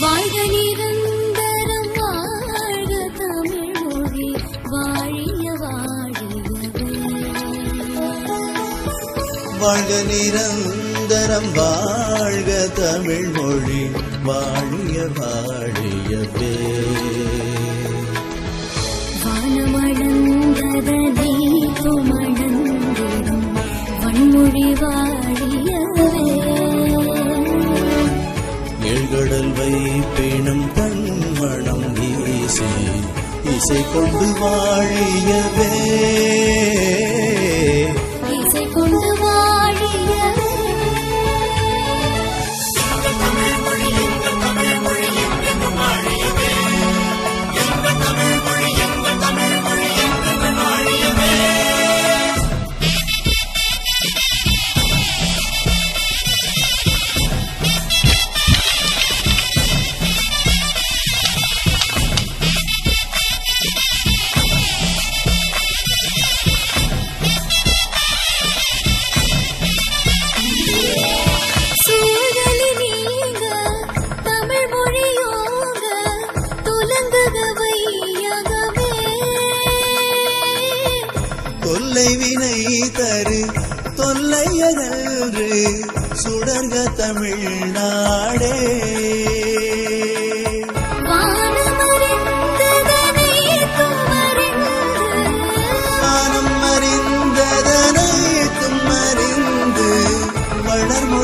வாழ்க நிரந்தரம் வாழ்க தமிழ் மொழி வாழிய வாழ்க நிரந்தரம் வாழ்க தமிழ் மொழி வாழிய வாழியவே. வானமளந்ததனை துமணந்திடும் வன்மொழி வாழியவே ஆசை கொண்டு வாழியவே. தொல்லை வினை தரு தொல்லையகன்று சுடர்க தமிழ்நாடே. வானமறிந்ததனை துமறிந்து வானம்